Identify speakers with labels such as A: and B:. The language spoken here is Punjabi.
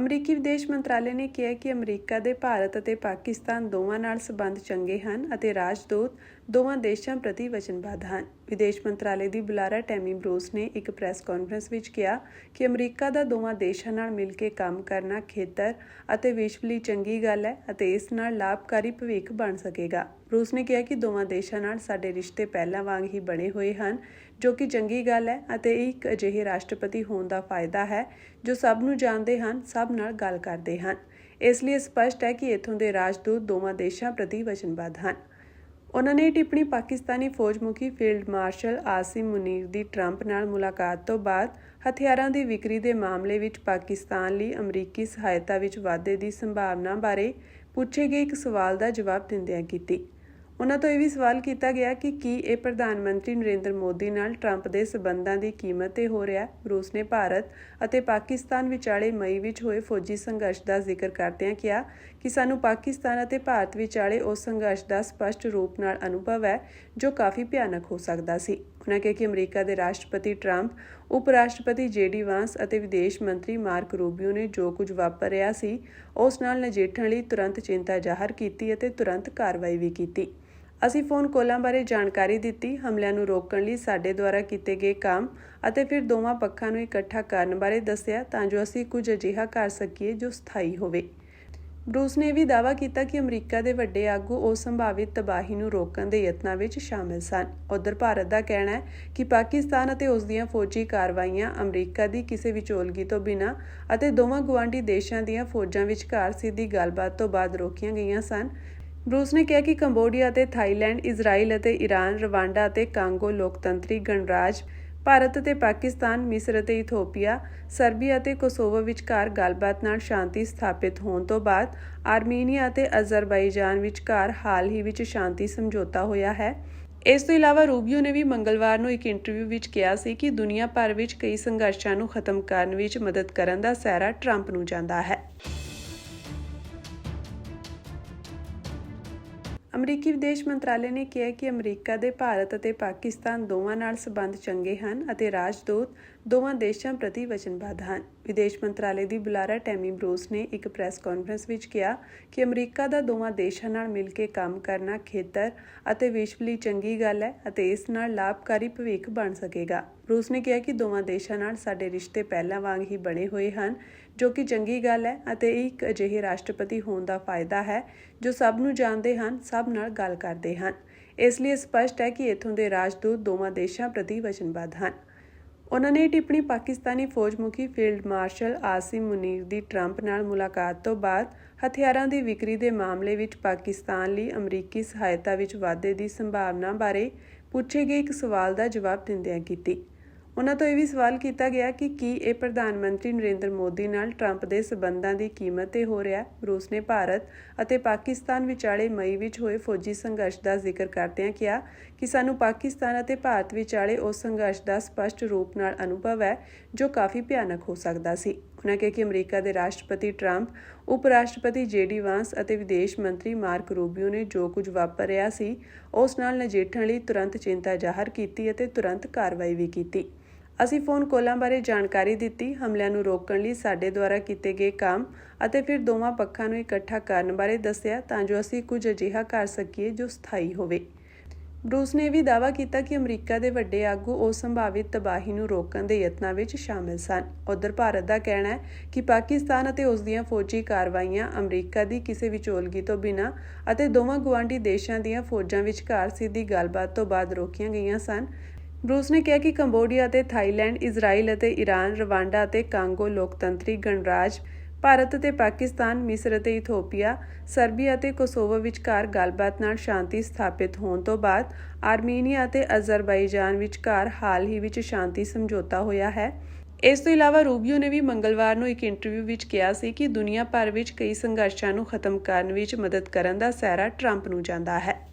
A: ਅਮਰੀਕੀ ਵਿਦੇਸ਼ ਮੰਤਰਾਲੇ ਨੇ ਕਿਹਾ ਕਿ ਅਮਰੀਕਾ ਦੇ ਭਾਰਤ ਅਤੇ ਪਾਕਿਸਤਾਨ ਦੋਵਾਂ ਨਾਲ ਸਬੰਧ ਚੰਗੇ ਹਨ ਅਤੇ ਰਾਜਦੂਤ ਦੋਵਾਂ ਦੇਸ਼ਾਂ ਪ੍ਰਤੀ ਵਚਨਬੱਧ ਹਨ। ਵਿਦੇਸ਼ ਮੰਤਰਾਲੇ ਦੀ ਬੁਲਾਰਾ ਟੈਮੀ ਬਰੋਸ ਨੇ ਇੱਕ ਪ੍ਰੈਸ ਕਾਨਫਰੰਸ ਵਿੱਚ ਕਿਹਾ ਕਿ ਅਮਰੀਕਾ ਦਾ ਦੋਵਾਂ ਦੇਸ਼ਾਂ ਨਾਲ ਮਿਲ ਕੇ ਕੰਮ ਕਰਨਾ ਖੇਤਰ ਅਤੇ ਵਿਸ਼ਵ ਲਈ ਚੰਗੀ ਗੱਲ ਹੈ ਅਤੇ ਇਸ ਨਾਲ ਲਾਭਕਾਰੀ ਭਵਿੱਖ ਬਣ ਸਕੇਗਾ। ਰੂਸ ਨੇ ਕਿਹਾ ਕਿ ਦੋਵਾਂ ਦੇਸ਼ਾਂ ਨਾਲ ਸਾਡੇ ਰਿਸ਼ਤੇ ਪਹਿਲਾਂ ਵਾਂਗ ਹੀ ਬਣੇ ਹੋਏ ਹਨ, ਜੋ ਕਿ ਚੰਗੀ ਗੱਲ ਹੈ ਅਤੇ ਇਹ ਇੱਕ ਅਜਿਹੇ ਰਾਸ਼ਟਰਪਤੀ ਹੋਣ ਦਾ ਫਾਇਦਾ ਹੈ, ਜੋ ਸਭ ਨੂੰ ਜਾਣਦੇ ਹਨ, ਸਭ ਨਾਲ ਗੱਲ ਕਰਦੇ ਹਨ। ਇਸ ਲਈ ਇਹ ਸਪਸ਼ਟ ਹੈ ਕਿ ਇਥੋਂ ਦੇ ਰਾਜਦੂਤ ਦੋਵਾਂ ਦੇਸ਼ਾਂ ਪ੍ਰਤੀ ਵਚਨਬੱਧ ਹਨ। ਉਹਨਾਂ ਨੇ ਇਹ ਟਿੱਪਣੀ ਪਾਕਿਸਤਾਨੀ ਫੌਜ ਮੁਖੀ ਫੀਲਡ ਮਾਰਸ਼ਲ ਆਸਿਮ ਮੁਨੀਰ ਦੀ ਟਰੰਪ ਨਾਲ ਮੁਲਾਕਾਤ ਤੋਂ ਬਾਅਦ ਹਥਿਆਰਾਂ ਦੀ ਵਿਕਰੀ ਦੇ ਮਾਮਲੇ ਵਿੱਚ ਪਾਕਿਸਤਾਨ ਲਈ ਅਮਰੀਕੀ ਸਹਾਇਤਾ ਵਿੱਚ ਵਾਧੇ ਦੀ ਸੰਭਾਵਨਾ ਬਾਰੇ ਪੁੱਛੇ ਗਏ ਇੱਕ ਸਵਾਲ ਦਾ ਜਵਾਬ ਦਿੰਦਿਆਂ ਕੀਤੀ। ਉਹਨਾਂ ਤੋਂ ਇਹ ਵੀ ਸਵਾਲ ਕੀਤਾ ਗਿਆ ਕਿ ਕੀ ਇਹ ਪ੍ਰਧਾਨ ਮੰਤਰੀ ਨਰਿੰਦਰ ਮੋਦੀ ਨਾਲ ਟਰੰਪ ਦੇ ਸਬੰਧਾਂ ਦੀ ਕੀਮਤ ਤੇ ਹੋ ਰਿਹਾ ਹੈ। ਰੂਸ ਨੇ ਭਾਰਤ ਅਤੇ ਪਾਕਿਸਤਾਨ ਵਿਚਾਲੇ ਮਈ ਵਿੱਚ ਹੋਏ ਫੌਜੀ ਸੰਘਰਸ਼ ਦਾ ਜ਼ਿਕਰ ਕਰਦਿਆਂ ਕਿਹਾ ਕਿ ਸਾਨੂੰ ਪਾਕਿਸਤਾਨ ਅਤੇ ਭਾਰਤ ਵਿਚਾਲੇ ਉਸ ਸੰਘਰਸ਼ ਦਾ ਸਪਸ਼ਟ ਰੂਪ ਨਾਲ ਅਨੁਭਵ ਹੈ, ਜੋ ਕਾਫੀ ਭਿਆਨਕ ਹੋ ਸਕਦਾ ਸੀ। ਉਹਨਾਂ ਕਿਹਾ ਕਿ ਅਮਰੀਕਾ ਦੇ ਰਾਸ਼ਟਰਪਤੀ ਟਰੰਪ ਉਪ ਰਾਸ਼ਟਰਪਤੀ ਜੇਡੀ ਵਾਂਸ ਅਤੇ ਵਿਦੇਸ਼ ਮੰਤਰੀ ਮਾਰਕ ਰੂਬੀਓ ਨੇ ਜੋ ਕੁਝ ਵਾਪਰ ਰਿਹਾ ਸੀ, ਉਸ ਨਾਲ ਨਜਿੱਠਣ ਲਈ ਤੁਰੰਤ ਚਿੰਤਾ ਜ਼ਾਹਰ ਕੀਤੀ ਅਤੇ ਤੁਰੰਤ ਕਾਰਵਾਈ ਵੀ ਕੀਤੀ। ਅਸੀਂ ਫੋਨ ਕਾਲਾਂ ਬਾਰੇ ਜਾਣਕਾਰੀ ਦਿੱਤੀ, ਹਮਲਿਆਂ ਨੂੰ ਰੋਕਣ ਲਈ ਸਾਡੇ ਦੁਆਰਾ ਕੀਤੇ ਗਏ ਕੰਮ ਅਤੇ ਫਿਰ ਦੋਵਾਂ ਪੱਖਾਂ ਨੂੰ ਇਕੱਠਾ ਕਰਨ ਬਾਰੇ ਦੱਸਿਆ ਤਾਂ ਜੋ ਅਸੀਂ ਕੁਝ ਅਜਿਹਾ ਕਰ ਸਕੀਏ ਜੋ ਸਥਾਈ ਹੋਵੇ। ਬਰੂਸ ਨੇ ਵੀ ਦਾਅਵਾ ਕੀਤਾ ਕਿ ਅਮਰੀਕਾ ਦੇ ਵੱਡੇ ਆਗੂ ਉਸ ਸੰਭਾਵਿਤ ਤਬਾਹੀ ਨੂੰ ਰੋਕਣ ਦੇ ਯਤਨਾਂ ਵਿੱਚ ਸ਼ਾਮਿਲ ਸਨ। ਉਧਰ ਭਾਰਤ ਦਾ ਕਹਿਣਾ ਹੈ ਕਿ ਪਾਕਿਸਤਾਨ ਅਤੇ ਉਸ ਦੀਆਂ ਫੌਜੀ ਕਾਰਵਾਈਆਂ ਅਮਰੀਕਾ ਦੀ ਕਿਸੇ ਵਿਚੋਲਗੀ ਤੋਂ ਬਿਨਾਂ ਅਤੇ ਦੋਵਾਂ ਗਵਾਂਢੀ ਦੇਸ਼ਾਂ ਦੀਆਂ ਫੌਜਾਂ ਵਿਚਕਾਰ ਸਿੱਧੀ ਗੱਲਬਾਤ ਤੋਂ ਬਾਅਦ ਰੋਕੀਆਂ ਗਈਆਂ ਸਨ। ਬਰੂਸ ਨੇ ਕਿਹਾ ਕਿ ਕੰਬੋਡੀਆ ਅਤੇ ਥਾਈਲੈਂਡ, ਇਜ਼ਰਾਈਲ ਅਤੇ ਈਰਾਨ ਰਵਾਂਡਾ ਅਤੇ ਕਾਂਗੋ ਲੋਕਤੰਤਰੀ ਗਣਰਾਜ, ਭਾਰਤ ਅਤੇ ਪਾਕਿਸਤਾਨ, ਮਿਸਰ ਅਤੇ ਇਥੋਪੀਆ, ਸਰਬੀਆ ਅਤੇ ਕੋਸੋਵੋ ਵਿਚਕਾਰ ਗੱਲਬਾਤ ਨਾਲ ਸ਼ਾਂਤੀ ਸਥਾਪਿਤ ਹੋਣ ਤੋਂ ਬਾਅਦ ਆਰਮੀਨੀਆ ਅਤੇ ਅਜ਼ਰਬਾਈਜਾਨ ਵਿਚਕਾਰ ਹਾਲ ਹੀ ਵਿੱਚ ਸ਼ਾਂਤੀ ਸਮਝੌਤਾ ਹੋਇਆ ਹੈ। ਇਸ ਤੋਂ ਇਲਾਵਾ ਰੂਬੀਓ ਨੇ ਵੀ ਮੰਗਲਵਾਰ ਨੂੰ ਇੱਕ ਇੰਟਰਵਿਊ ਵਿੱਚ ਕਿਹਾ ਸੀ ਕਿ ਦੁਨੀਆ ਭਰ ਵਿੱਚ ਕਈ ਸੰਘਰਸ਼ਾਂ ਨੂੰ ਖਤਮ ਕਰਨ ਵਿੱਚ ਮਦਦ ਕਰਨ ਦਾ ਸਹਿਰਾ ਟਰੰਪ ਨੂੰ ਜਾਂਦਾ ਹੈ। ਅਮਰੀਕੀ ਵਿਦੇਸ਼ ਮੰਤਰਾਲੇ ਨੇ ਕਿਹਾ ਕਿ ਅਮਰੀਕਾ ਦੇ ਭਾਰਤ ਅਤੇ ਪਾਕਿਸਤਾਨ ਦੋਵਾਂ ਨਾਲ ਸਬੰਧ ਚੰਗੇ ਹਨ ਅਤੇ ਰਾਜਦੂਤ ਦੋਵਾਂ ਦੇਸ਼ਾਂ ਪ੍ਰਤੀ ਵਚਨਬੱਧ ਹਨ। ਵਿਦੇਸ਼ ਮੰਤਰਾਲੇ ਦੀ ਬੁਲਾਰਾ ਟੈਮੀ ਬਰੂਸ ਨੇ ਇੱਕ ਪ੍ਰੈਸ ਕਾਨਫਰੰਸ ਵਿੱਚ ਕਿਹਾ ਕਿ ਅਮਰੀਕਾ ਦਾ ਦੋਵਾਂ ਦੇਸ਼ਾਂ ਨਾਲ ਮਿਲ ਕੇ ਕੰਮ ਕਰਨਾ ਖੇਤਰ ਅਤੇ ਵਿਸ਼ਵ ਲਈ ਚੰਗੀ ਗੱਲ ਹੈ ਅਤੇ ਇਸ ਨਾਲ ਲਾਭਕਾਰੀ ਭਵਿੱਖ ਬਣ ਸਕੇਗਾ। ਰੂਸ ਨੇ ਕਿਹਾ ਕਿ ਦੋਵਾਂ ਦੇਸ਼ਾਂ ਨਾਲ ਸਾਡੇ ਰਿਸ਼ਤੇ ਪਹਿਲਾਂ ਵਾਂਗ ਹੀ ਬਣੇ ਹੋਏ ਹਨ, ਜੋ ਕਿ ਚੰਗੀ ਗੱਲ ਹੈ ਅਤੇ ਇਹ ਇੱਕ ਅਜਿਹੇ ਰਾਸ਼ਟਰਪਤੀ ਹੋਣ ਦਾ ਫਾਇਦਾ ਹੈ, ਜੋ ਸਭ ਨੂੰ ਜਾਣਦੇ ਹਨ, ਸਭ ਨਾਲ ਗੱਲ ਕਰਦੇ ਹਨ। ਇਸ ਲਈ ਇਹ ਸਪਸ਼ਟ ਹੈ ਕਿ ਇਥੋਂ ਦੇ ਰਾਜਦੂਤ ਦੋਵਾਂ ਦੇਸ਼ਾਂ ਪ੍ਰਤੀ ਵਚਨਬੱਧ ਹਨ। ਉਹਨਾਂ ਨੇ ਇਹ ਟਿੱਪਣੀ ਪਾਕਿਸਤਾਨੀ ਫੌਜ ਮੁਖੀ ਫੀਲਡ ਮਾਰਸ਼ਲ ਆਸਿਮ ਮੁਨੀਰ ਦੀ ਟਰੰਪ ਨਾਲ ਮੁਲਾਕਾਤ ਤੋਂ ਬਾਅਦ ਹਥਿਆਰਾਂ ਦੀ ਵਿਕਰੀ ਦੇ ਮਾਮਲੇ ਵਿੱਚ ਪਾਕਿਸਤਾਨ ਲਈ ਅਮਰੀਕੀ ਸਹਾਇਤਾ ਵਿੱਚ ਵਾਧੇ ਦੀ ਸੰਭਾਵਨਾ ਬਾਰੇ ਪੁੱਛੇ ਗਏ ਇੱਕ ਸਵਾਲ ਦਾ ਜਵਾਬ ਦਿੰਦਿਆਂ ਕੀਤੀ। ਉਹਨਾਂ ਤੋਂ ਇਹ ਵੀ ਸਵਾਲ ਕੀਤਾ ਗਿਆ ਕਿ ਕੀ ਇਹ ਪ੍ਰਧਾਨ ਮੰਤਰੀ ਨਰਿੰਦਰ ਮੋਦੀ ਨਾਲ ਟਰੰਪ ਦੇ ਸਬੰਧਾਂ ਦੀ ਕੀਮਤ ਤੇ ਹੋ ਰਿਹਾ ਰੂਸ ਨੇ ਭਾਰਤ ਅਤੇ ਪਾਕਿਸਤਾਨ ਵਿਚਾਲੇ ਮਈ ਵਿੱਚ ਹੋਏ ਫੌਜੀ ਸੰਘਰਸ਼ ਦਾ ਜ਼ਿਕਰ ਕਰਦਿਆਂ ਕਿਹਾ ਕਿ ਸਾਨੂੰ ਪਾਕਿਸਤਾਨ ਅਤੇ ਭਾਰਤ ਵਿਚਾਲੇ ਉਸ ਸੰਘਰਸ਼ ਦਾ ਸਪਸ਼ਟ ਰੂਪ ਨਾਲ ਅਨੁਭਵ ਹੈ, ਜੋ ਕਾਫੀ ਭਿਆਨਕ ਹੋ ਸਕਦਾ ਸੀ। ਉਹਨਾਂ ਕਿਹਾ ਕਿ ਅਮਰੀਕਾ ਦੇ ਰਾਸ਼ਟਰਪਤੀ ਟਰੰਪ ਉਪ ਰਾਸ਼ਟਰਪਤੀ ਜੇਡੀ ਵਾਂਸ ਅਤੇ ਵਿਦੇਸ਼ ਮੰਤਰੀ ਮਾਰਕ ਰੂਬੀਓ ਨੇ ਜੋ ਕੁਝ ਵਾਪਰ ਰਿਹਾ ਸੀ, ਉਸ ਨਾਲ ਨਜਿੱਠਣ ਲਈ ਤੁਰੰਤ ਚਿੰਤਾ ਜ਼ਾਹਰ ਕੀਤੀ ਅਤੇ ਤੁਰੰਤ ਕਾਰਵਾਈ ਵੀ ਕੀਤੀ। ਅਸੀਂ ਫੋਨ ਕਾਲਾਂ ਬਾਰੇ ਜਾਣਕਾਰੀ ਦਿੱਤੀ, ਹਮਲਿਆਂ ਨੂੰ ਰੋਕਣ ਲਈ ਸਾਡੇ ਦੁਆਰਾ ਕੀਤੇ ਗਏ ਕੰਮ ਅਤੇ ਫਿਰ ਦੋਵਾਂ ਪੱਖਾਂ ਨੂੰ ਇਕੱਠਾ ਕਰਨ ਬਾਰੇ ਦੱਸਿਆ ਤਾਂ ਜੋ ਅਸੀਂ ਕੁਝ ਅਜਿਹਾ ਕਰ ਸਕੀਏ ਜੋ ਸਥਾਈ ਹੋਵੇ। ਬਰੂਸ ਨੇ ਵੀ ਦਾਅਵਾ ਕੀਤਾ ਕਿ ਅਮਰੀਕਾ ਦੇ ਵੱਡੇ ਆਗੂ ਉਸ ਸੰਭਾਵਿਤ ਤਬਾਹੀ ਨੂੰ ਰੋਕਣ ਦੇ ਯਤਨਾਂ ਵਿੱਚ ਸ਼ਾਮਿਲ ਸਨ। ਉਧਰ ਭਾਰਤ ਦਾ ਕਹਿਣਾ ਹੈ ਕਿ ਪਾਕਿਸਤਾਨ ਅਤੇ ਉਸ ਦੀਆਂ ਫੌਜੀ ਕਾਰਵਾਈਆਂ ਅਮਰੀਕਾ ਦੀ ਕਿਸੇ ਵਿਚੋਲਗੀ ਤੋਂ ਬਿਨਾਂ ਅਤੇ ਦੋਵਾਂ ਗਵਾਂਢੀ ਦੇਸ਼ਾਂ ਦੀਆਂ ਫੌਜਾਂ ਵਿਚਕਾਰ ਸਿੱਧੀ ਗੱਲਬਾਤ ਤੋਂ ਬਾਅਦ ਰੋਕੀਆਂ ਗਈਆਂ ਸਨ। ਬਰੂਸ ਨੇ ਕਿਹਾ ਕਿ ਕੰਬੋਡੀਆ ਅਤੇ ਥਾਈਲੈਂਡ, ਇਜ਼ਰਾਈਲ ਅਤੇ ਈਰਾਨ ਰਵਾਂਡਾ ਅਤੇ ਕਾਂਗੋ ਲੋਕਤੰਤਰੀ ਗਣਰਾਜ, ਭਾਰਤ ਅਤੇ ਪਾਕਿਸਤਾਨ, ਮਿਸਰ ਅਤੇ ਇਥੋਪੀਆ, ਸਰਬੀਆ ਅਤੇ ਕੋਸੋਵੋ ਵਿਚਕਾਰ ਗੱਲਬਾਤ ਨਾਲ ਸ਼ਾਂਤੀ ਸਥਾਪਿਤ ਹੋਣ ਤੋਂ ਬਾਅਦ ਆਰਮੀਨੀਆ ਅਤੇ ਅਜ਼ਰਬਾਈਜਾਨ ਵਿਚਕਾਰ ਹਾਲ ਹੀ ਵਿੱਚ ਸ਼ਾਂਤੀ ਸਮਝੌਤਾ ਹੋਇਆ ਹੈ। ਇਸ ਤੋਂ ਇਲਾਵਾ ਰੂਬੀਓ ਨੇ ਵੀ ਮੰਗਲਵਾਰ ਨੂੰ ਇੱਕ ਇੰਟਰਵਿਊ ਵਿੱਚ ਕਿਹਾ ਸੀ ਕਿ ਦੁਨੀਆ ਭਰ ਵਿੱਚ ਕਈ ਸੰਘਰਸ਼ਾਂ ਨੂੰ ਖਤਮ ਕਰਨ ਵਿੱਚ ਮਦਦ ਕਰਨ ਦਾ ਸਹਿਰਾ ਟਰੰਪ ਨੂੰ ਜਾਂਦਾ ਹੈ।